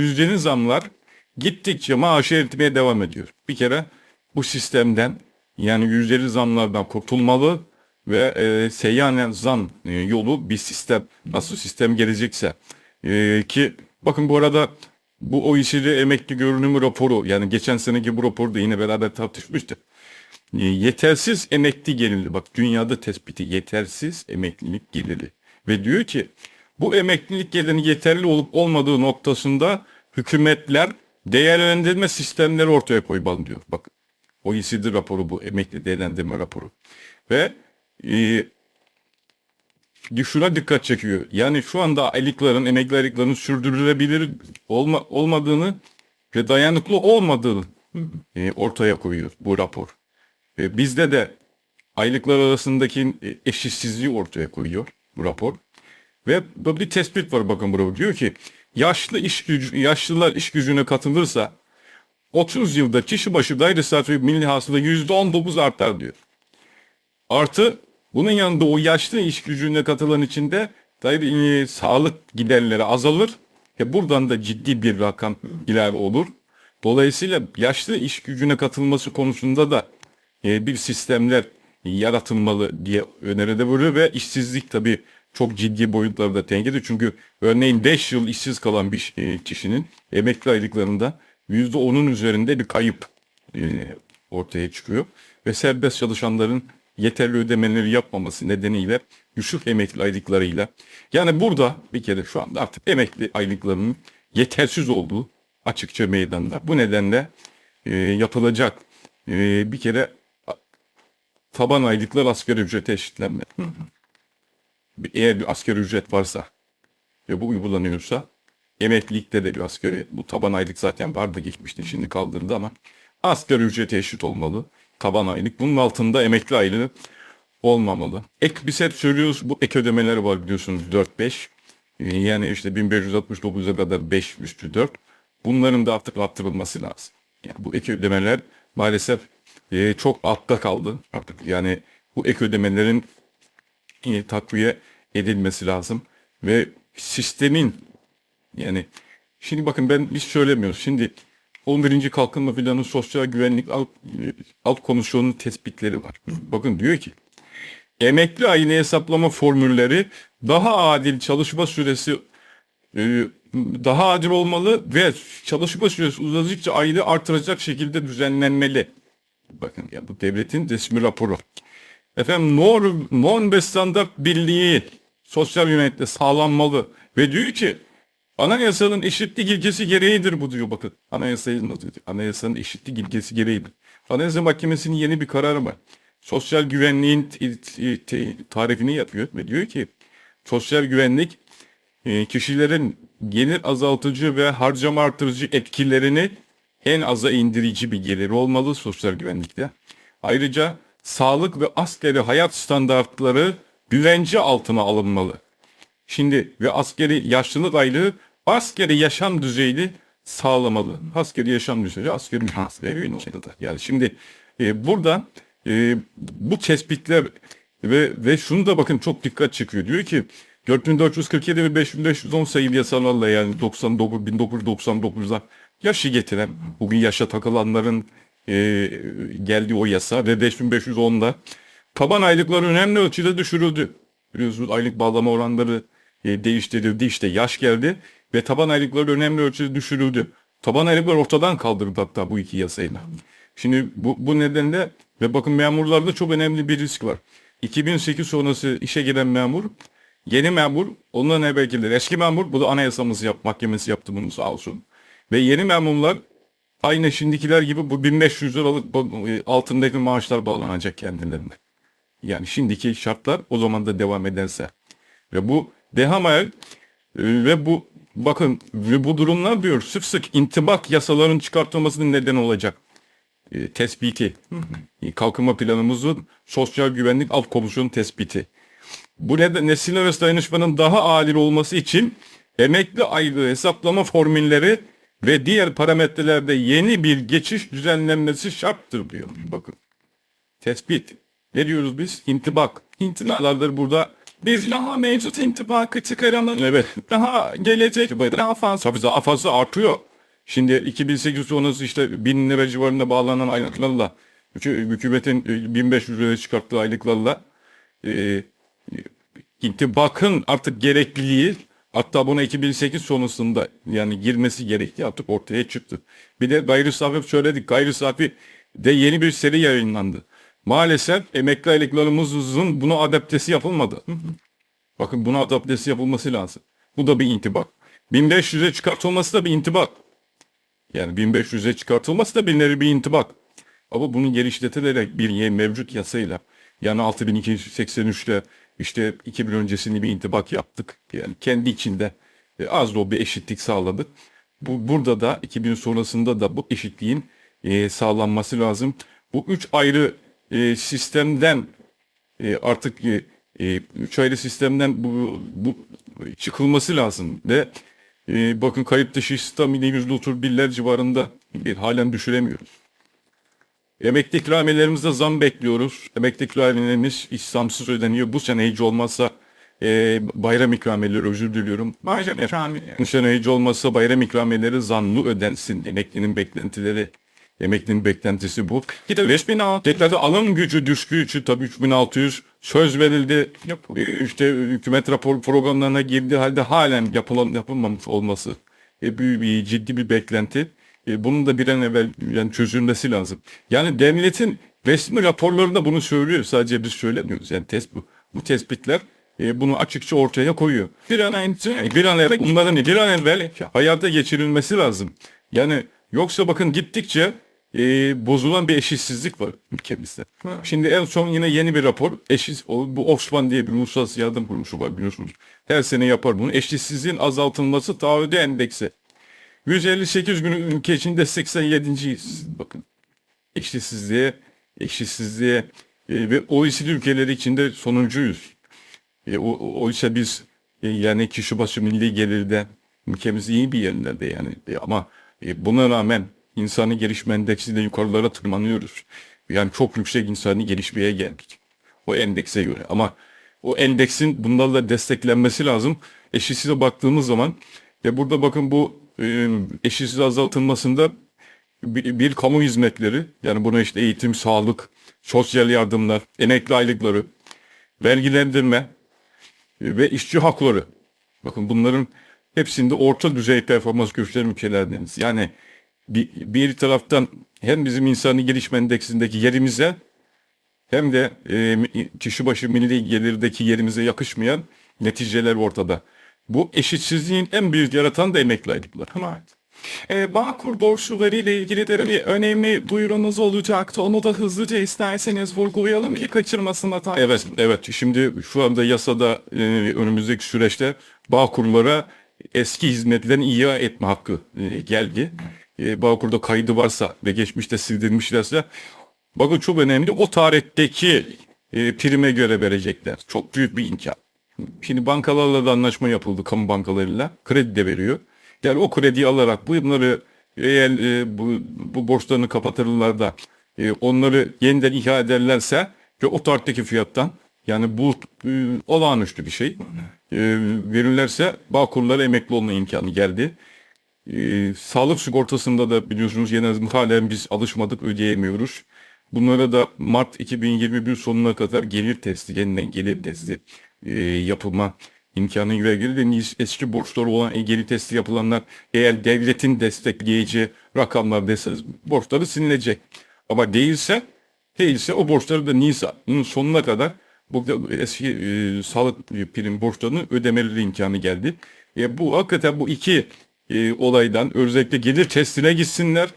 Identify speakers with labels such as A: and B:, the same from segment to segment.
A: yüzdeli zamlar gittikçe maaşı eritmeye devam ediyor. Bir kere bu sistemden yani yüzdeli zamlardan kurtulmalı ve e, seyyanen zam e, yolu bir sistem nasıl sistem gelecekse e, ki bakın bu arada bu OECD emekli görünümü raporu yani geçen seneki bu raporu da yine beraber tartışmıştık. E, Yetersiz emekli geliri bak dünyada tespiti yetersiz emeklilik geliri ve diyor ki bu emeklilik gelirinin yeterli olup olmadığı noktasında hükümetler değerlendirme sistemleri ortaya koymalı diyor. Bak OECD raporu bu emekli değerlendirme raporu ve e, şuna dikkat çekiyor. Yani şu anda aylıkların, emekli aylıkların sürdürülebilir olma, olmadığını ve dayanıklı olmadığını e, ortaya koyuyor bu rapor. E, bizde de aylıklar arasındaki e, eşitsizliği ortaya koyuyor bu rapor. Ve bir tespit var bakın burada diyor ki yaşlı iş gücü, yaşlılar iş gücüne katılırsa 30 yılda kişi başı gayri safi milli hasıla %19 artar diyor. Artı bunun yanında o yaşlı iş gücüne katılan içinde gayri e, sağlık giderleri azalır. ve buradan da ciddi bir rakam ilave olur. Dolayısıyla yaşlı iş gücüne katılması konusunda da e, bir sistemler yaratılmalı diye öneride bulunuyor ve işsizlik tabii çok ciddi boyutlarda tehdit Çünkü örneğin 5 yıl işsiz kalan bir e, kişinin emekli aylıklarında %10'un üzerinde bir kayıp e, ortaya çıkıyor. Ve serbest çalışanların yeterli ödemeleri yapmaması nedeniyle düşük emekli aylıklarıyla yani burada bir kere şu anda artık emekli aylıklarının yetersiz olduğu açıkça meydanda. Bu nedenle e, yapılacak e, bir kere taban aylıklar asgari ücrete eşitlenme. Eğer bir asgari ücret varsa ve bu uygulanıyorsa emeklilikte de bir asgari bu taban aylık zaten vardı geçmişti şimdi kaldırdı ama asgari ücrete eşit olmalı taban aylık. Bunun altında emekli aylığı olmamalı. Ek biz hep söylüyoruz bu ek ödemeleri var biliyorsunuz 4-5. Ee, Yani işte 1569'a kadar 5 üstü 4. Bunların da artık arttırılması lazım. Yani bu ek ödemeler maalesef e, çok altta kaldı artık. Yani bu ek ödemelerin e, takviye edilmesi lazım ve sistemin yani şimdi bakın ben biz söylemiyoruz. Şimdi 11. Kalkınma Planı Sosyal Güvenlik Alt, Alt Komisyonu'nun tespitleri var. Bakın diyor ki emekli ayını hesaplama formülleri daha adil çalışma süresi e, daha adil olmalı ve çalışma süresi uzadıkça ayını artıracak şekilde düzenlenmeli. Bakın ya bu devletin resmi raporu. Efendim norm, norm ve standart birliği sosyal yönetimde sağlanmalı ve diyor ki anayasanın eşitlik ilkesi gereğidir bu diyor bakın. Anayasanın, anayasanın eşitlik ilkesi gereğidir. Anayasa Mahkemesi'nin yeni bir kararı var. Sosyal güvenliğin tarifini yapıyor ve diyor ki sosyal güvenlik e, kişilerin gelir azaltıcı ve harcama artırıcı etkilerini en aza indirici bir gelir olmalı sosyal güvenlikte. Ayrıca sağlık ve askeri hayat standartları güvence altına alınmalı. Şimdi ve askeri yaşlılık aylığı askeri yaşam düzeyini sağlamalı. Askeri yaşam düzeyi askeri askeri. Yani şimdi e, burada e, bu tespitler ve ve şunu da bakın çok dikkat çekiyor. Diyor ki 4447 ve 5510 sayılı yasalarla yani 99 1999'da yaşı getiren bugün yaşa takılanların e, geldiği o yasa ve 5510'da taban aylıkları önemli ölçüde düşürüldü. Biliyorsunuz aylık bağlama oranları e, değiştirildi işte yaş geldi ve taban aylıkları önemli ölçüde düşürüldü. Taban aylıklar ortadan kaldırıldı hatta bu iki yasayla. Şimdi bu, bu nedenle ve bakın memurlarda çok önemli bir risk var. 2008 sonrası işe giren memur, yeni memur, ondan evvelkiler eski memur, bu da anayasamız yap, mahkemesi yaptı bunu sağ olsun. Ve yeni memurlar aynı şimdikiler gibi bu 1500 liralık e, altındaki maaşlar bağlanacak kendilerine. Yani şimdiki şartlar o zaman da devam ederse. Ve bu dehamel e, ve bu bakın ve bu durumlar diyor sık sık intibak yasaların çıkartılmasının neden olacak e, tespiti. E, Kalkınma planımızın sosyal güvenlik alt komisyonu tespiti. Bu neden nesil arası dayanışmanın daha adil olması için emekli aylığı hesaplama formülleri ve diğer parametrelerde yeni bir geçiş düzenlenmesi şarttır diyor. Bakın. Tespit. Ne diyoruz biz? İntibak. İntibaklardır burada
B: Biz daha mevcut intibakı çıkaralım.
A: Evet.
B: Daha gelecek daha fazla.
A: Tabii daha fazla artıyor. Şimdi 2008 sonrası işte 1000 lira civarında bağlanan aylıklarla hükü- hükümetin e, 1500 liraya çıkarttığı aylıklarla e, e, intibakın artık gerekliliği hatta buna 2008 sonrasında yani girmesi gerektiği artık ortaya çıktı. Bir de gayri safi söyledik. Gayri safi de yeni bir seri yayınlandı. Maalesef emekli aylıklarımızın buna adaptesi yapılmadı. Bakın buna adaptesi yapılması lazım. Bu da bir intibak. 1500'e çıkartılması da bir intibak. Yani 1500'e çıkartılması da bir bir intibak. Ama bunu geliştirilerek bir mevcut yasayla yani 6283'te işte 2000 öncesini bir intibak yaptık. Yani kendi içinde e, az da bir eşitlik sağladık. Bu, burada da 2000 sonrasında da bu eşitliğin e, sağlanması lazım. Bu üç ayrı e, sistemden e, artık e, e, üç ayrı sistemden bu, bu çıkılması lazım ve e, bakın kayıp dışı istihdam yine %31'ler civarında bir halen düşüremiyoruz. Emekli ikramiyelerimizde zam bekliyoruz. Emekli ikramiyelerimiz İslamsız ödeniyor. Bu sene hiç olmazsa e, bayram ikramiyeleri özür diliyorum.
B: Bayram efendim.
A: Bu sene hiç olmazsa bayram ikramiyeleri zanlı ödensin. Emeklinin beklentileri, emeklinin beklentisi bu.
B: Bir de 5600.
A: Teklerde alım gücü düştüğü için tabii 3600 söz verildi. E, İşte hükümet rapor programlarına girdiği halde halen yapılan, yapılmamış olması e, büyük bir ciddi bir beklenti. E, bunun da bir an evvel yani çözülmesi lazım. Yani devletin resmi raporlarında bunu söylüyor. Sadece biz söylemiyoruz. Yani test bu. Bu tespitler e, bunu açıkça ortaya koyuyor.
B: Bir an önce
A: E, Bir an evvel bunların bir an evvel hayata geçirilmesi lazım. Yani yoksa bakın gittikçe e, bozulan bir eşitsizlik var ülkemizde. Şimdi en son yine yeni bir rapor. Eşit, bu Oxfam diye bir uluslararası yardım kuruluşu var biliyorsunuz. Her sene yapar bunu. Eşitsizliğin azaltılması taahhüdü endeksi. 158 gün ülke içinde 87.yiz. Bakın eşitsizliğe, eşitsizliğe e, ve OECD ülkeleri içinde sonuncuyuz. E, o, oysa biz e, yani kişi başı milli gelirde ülkemiz iyi bir yerlerde yani. E, ama e, buna rağmen insani gelişme endeksinde yukarılara tırmanıyoruz. Yani çok yüksek insani gelişmeye geldik. O endekse göre. Ama o endeksin bunlarla desteklenmesi lazım. Eşitsizliğe baktığımız zaman ve burada bakın bu e, eşitsizliği azaltılmasında bir, bir kamu hizmetleri yani buna işte eğitim, sağlık, sosyal yardımlar, emekli aylıkları, vergilendirme, e, ve işçi hakları. Bakın bunların hepsinde orta düzey performans gösteren ülkelerdeniz. Yani bir, bir taraftan hem bizim insani gelişme endeksindeki yerimize hem de e, kişi başı milli gelirdeki yerimize yakışmayan neticeler ortada. Bu eşitsizliğin en büyük yaratan da emekli aylıklar.
B: Evet. Ee, Bağkur borçluları ile ilgili de bir önemli duyurunuz olacaktı. Onu da hızlıca isterseniz vurgulayalım ki kaçırmasın da.
A: Evet, evet. Şimdi şu anda yasada e, önümüzdeki süreçte Bağkurlara eski hizmetlerini ihya etme hakkı e, geldi. E, Bağkur'da kaydı varsa ve geçmişte sildirmişlerse bakın çok önemli o tarihteki e, prime göre verecekler. Çok büyük bir imkan. Şimdi bankalarla da anlaşma yapıldı kamu bankalarıyla. Kredi de veriyor. Yani o krediyi alarak bunları eğer e, bu, bu borçlarını kapatırlar da e, onları yeniden ihya ederlerse ve o tarihteki fiyattan yani bu e, olağanüstü bir şey e, verirlerse Bağkurlara emekli olma imkanı geldi. E, sağlık sigortasında da biliyorsunuz yine halen biz alışmadık ödeyemiyoruz. Bunlara da Mart 2021 sonuna kadar gelir testi, yeniden gelir testi e, yapılma imkanı verildi. De eski borçları olan e, gelir testi yapılanlar eğer devletin destekleyici rakamlar dese borçları sinilecek. Ama değilse değilse o borçları da Nisan'ın sonuna kadar bu eski e, sağlık prim borçlarını ödemeleri imkanı geldi. E, bu hakikaten bu iki e, olaydan özellikle gelir testine gitsinler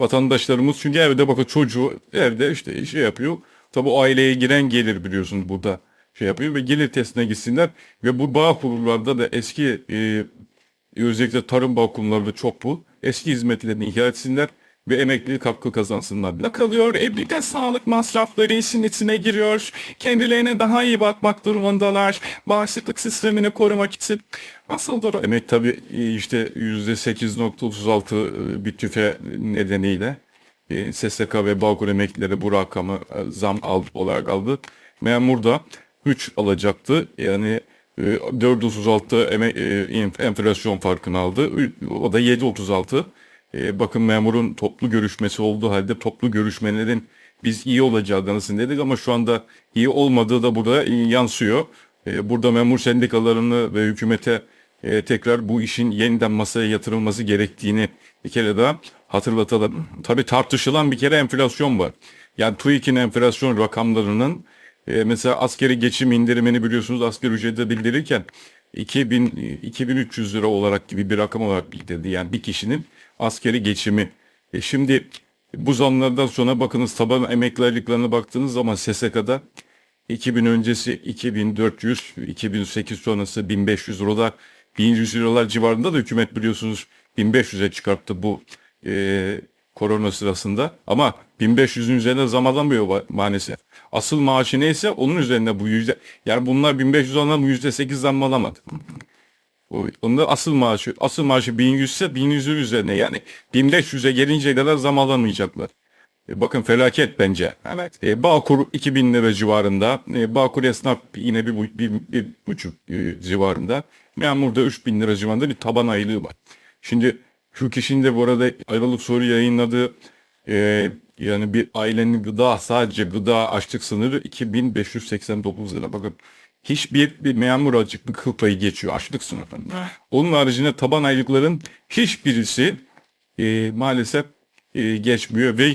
A: vatandaşlarımız. Çünkü evde bakın çocuğu evde işte şey yapıyor. Tabi aileye giren gelir biliyorsunuz burada şey yapıyor ve gelir testine gitsinler. Ve bu bağ kurullarda da eski e, özellikle tarım bağ kurulları çok bu. Eski hizmetlerini ihya etsinler ve emeklilik hakkı kazansınlar.
B: kalıyor. E bir de sağlık masrafları işin içine giriyor. Kendilerine daha iyi bakmak durumundalar. Bağışıklık sistemini korumak için. Nasıl doğru?
A: Emek tabii e, işte %8.36 bir tüfe nedeniyle e, SSK ve Bağkur emeklileri bu rakamı e, zam al, olarak aldı. Memur da 3 alacaktı. Yani e, 4.36 eme, e, enf- enflasyon farkını aldı. O da 7.36. E, bakın memurun toplu görüşmesi olduğu halde toplu görüşmelerin biz iyi olacağı dedik ama şu anda iyi olmadığı da burada e, yansıyor. E, burada memur sendikalarını ve hükümete e, tekrar bu işin yeniden masaya yatırılması gerektiğini bir kere daha hatırlatalım. Tabii tartışılan bir kere enflasyon var. Yani TÜİK'in enflasyon rakamlarının e, mesela askeri geçim indirimini biliyorsunuz asgari ücrete bildirirken 2000 2300 lira olarak gibi bir rakam olarak bildirdi. Yani bir kişinin askeri geçimi. E, şimdi bu zamlardan sonra bakınız taban emekli aylıklarına baktığınız zaman SSK'da 2000 öncesi 2400, 2008 sonrası 1500 liralar, 1100 liralar civarında da hükümet biliyorsunuz 1500'e çıkarttı bu e, korona sırasında. Ama 1500'ün üzerine zam alamıyor ma- maalesef. Asıl maaşı neyse onun üzerine bu yüzde, yani bunlar 1500 alan bu yüzde 8 zam alamadı. O- Onun da asıl maaşı, asıl maaşı 1100 ise 1100'ün üzerine yani 1500'e gelinceye kadar zam alamayacaklar. E, bakın felaket bence. Evet. E, Bağkur 2000 lira civarında. E, Bağkur esnaf yine bir, bu- bir, bir buçuk e, civarında. Memurda 3000 lira civarında bir taban aylığı var. Şimdi şu kişinin de bu arada Aralık soru yayınladığı e, yani bir ailenin gıda sadece gıda açlık sınırı 2589 lira. Bakın hiçbir bir memur açık bir kıl payı geçiyor açlık sınırında. Onun haricinde taban aylıkların hiçbirisi e, maalesef e, geçmiyor ve